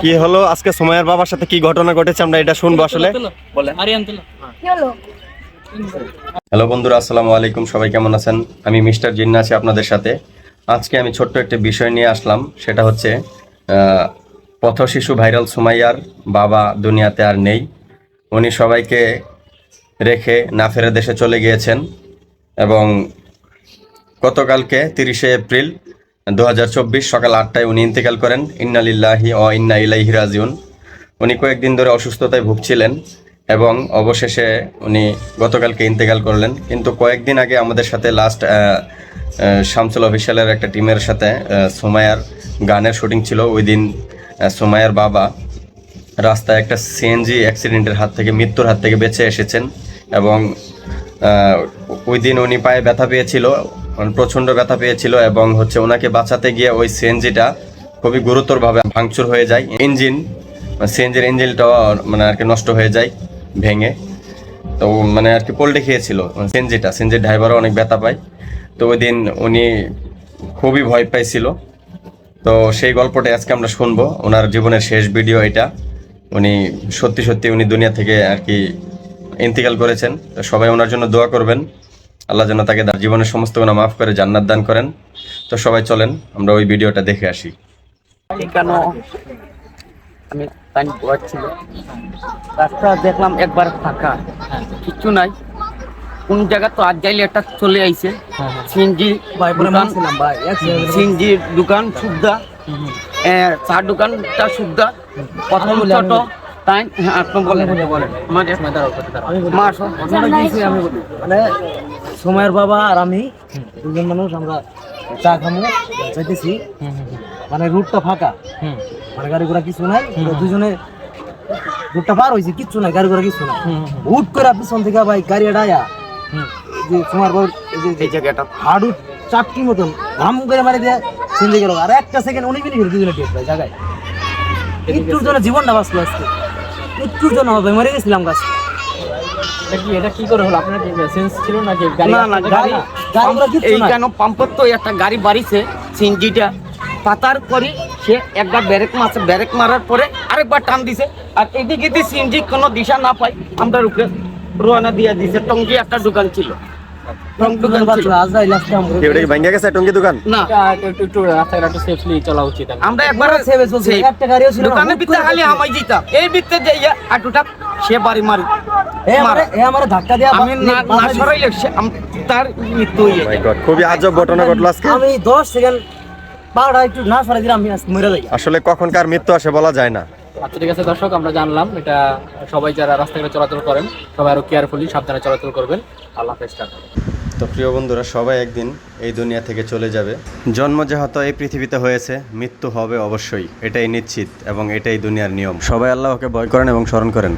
কি- হলো? আজকে সময়ের বাবার সাথে কি ঘটনা ঘটেছে? আমরা এটা শুনব আসলে। হ্যালো বন্ধুরা আসসালামু আলাইকুম। সবাই কেমন আছেন? আমি মিস্টার জিন্না আছি আপনাদের সাথে। আজকে আমি ছোট্ট একটা বিষয় নিয়ে আসলাম। সেটা হচ্ছে আহ, পথ শিশু ভাইরাল সুমাইয়ার বাবা দুনিয়াতে আর নেই। উনি সবাইকে রেখে না ফেরে দেশে চলে গিয়েছেন এবং গতকালকে তিরিশে এপ্রিল দু হাজার চব্বিশ সকাল আটটায় উনি ইন্তেকাল করেন। ইন্নালিল্লাহি ও ইন্না ইলাইহি রাজিউন। উনি কয়েকদিন ধরে অসুস্থতায় ভুগছিলেন এবং অবশেষে উনি গতকালকে ইন্তেকাল করলেন। কিন্তু কয়েকদিন আগে আমাদের সাথে লাস্ট শামসুল অফিসিয়ালের একটা টিমের সাথে সুমায়ার গানের শুটিং ছিল। ওই দিন সুমায়ার বাবা রাস্তায় একটা সিএনজি অ্যাক্সিডেন্টের হাত থেকে, মৃত্যুর হাত থেকে বেঁচে এসেছেন এবং ওই দিন উনি পায়ে ব্যথা পেয়েছিল। প্রচণ্ড ব্যথা পেয়েছিল এবং হচ্ছে ওনাকে বাঁচাতে গিয়ে ওই সিএনজিটা খুবই গুরুতরভাবে ভাঙচুর হয়ে যায়। ইঞ্জিন সিএনজির ইঞ্জিনটাও মানে আর কি নষ্ট হয়ে যায়, ভেঙে। তো মানে আর কি পোল্টে খেয়েছিল সিএনজিটা। সিএনজির ড্রাইভারও অনেক ব্যথা পায়। তো ওই দিন উনি খুবই ভয় পাইছিল। তো সেই গল্পটা আজকে আমরা শুনব। ওনার জীবনের শেষ ভিডিও এটা। উনি সত্যি সত্যি উনি দুনিয়া থেকে আর কি ইন্তিকাল করেছেন। তো সবাই ওনার জন্য দোয়া করবেন। আল্লাহ যেন তাকে তার জীবনের সমস্ত গুণা মাফ করে জান্নাত দান করেন। তো সবাই চলেন আমরা ওই ভিডিওটা দেখে আসি। কেন আমি পড়াচ্ছিল রাস্তা দেখলাম একবার ফাঁকা কিছু নাই। কোন জায়গা তো আজ যাইলে একটা চলে আইছে। সিনজি দোকান সিনজির দোকান সুবিধা চার দোকানটা সুবিধা প্রথম ছোট তাই হ্যাঁ আপনি বলেন। আমার মা আসো। সময়ের বাবা আর আমি দুজন মানুষ আমরা চা খামো চাইতেছি মানে রুটটা ফাঁকা। মানে গাড়ি ঘোড়া কিছু নাই দুজনে রুটটা পার হয়েছে কিচ্ছু নাই গাড়ি ঘোড়া কিছু নাই। হুট করে পিছন থেকে ভাই গাড়ি আয়া যে সময়ের বাবার এই জায়গাটা। হাডু চাপটি মতন ধাম করে মারি দিয়ে চিন্তা গেল। আর একটা সেকেন্ড উনি মিনিট দুজনে টেট ভাই জায়গায়। একটুর জন্য জীবনটা বাঁচলো আজকে। একটুর জন্য হবে মরে গেছিলাম গাছ। এটা কি করে হলো? আপনার সেন্স ছিল না না গাড়ি গাড়ি ঘোড়া কিচ্ছু এই কেন পাম্পত তো একটা গাড়ি বাড়িছে সিনজিটা পাতার করি সে একবার ব্যারেক মারছে। ব্যারেক মারার পরে আরেকবার টান দিছে। আর এদিকে দিয়ে সিনজি কোনো দিশা না পাই আমরা রোয়ানা দিয়ে দিছে। টঙ্গি একটা দোকান ছিল। দোকান দোকান? না। একবার সেভে চলছে। সেই একটা গাড়িও ছিল না, দোকানের হুট ভিতরে করে খালি আমায় দিতাম। এই ভিতরে যাইয়া আটুটা সে বাড়ি মারি। তার মৃত্যু খুবই আজব ঘটনা ঘটলো আজকে। আমি 10 সেকেন্ড পাড়া একটু না সরাই দিলাম আমি মরে যাই। আসলে কখন কার মৃত্যু আসে বলা যায় না। আচ্ছা ঠিক আছে দর্শক আমরা জানলাম এটা সবাই যারা রাস্তাঘাটে চলাচল করেন সবাই আরও কেয়ারফুলি সাবধানে চলাচল করবেন। আল্লাহ হাফেজ তো প্রিয় বন্ধুরা সবাই একদিন এই দুনিয়া থেকে চলে যাবে। জন্ম যে যেহেতু এই পৃথিবীতে হয়েছে মৃত্যু হবে অবশ্যই এটাই নিশ্চিত এবং এটাই দুনিয়ার নিয়ম। সবাই আল্লাহকে ভয় করেন এবং স্মরণ করেন।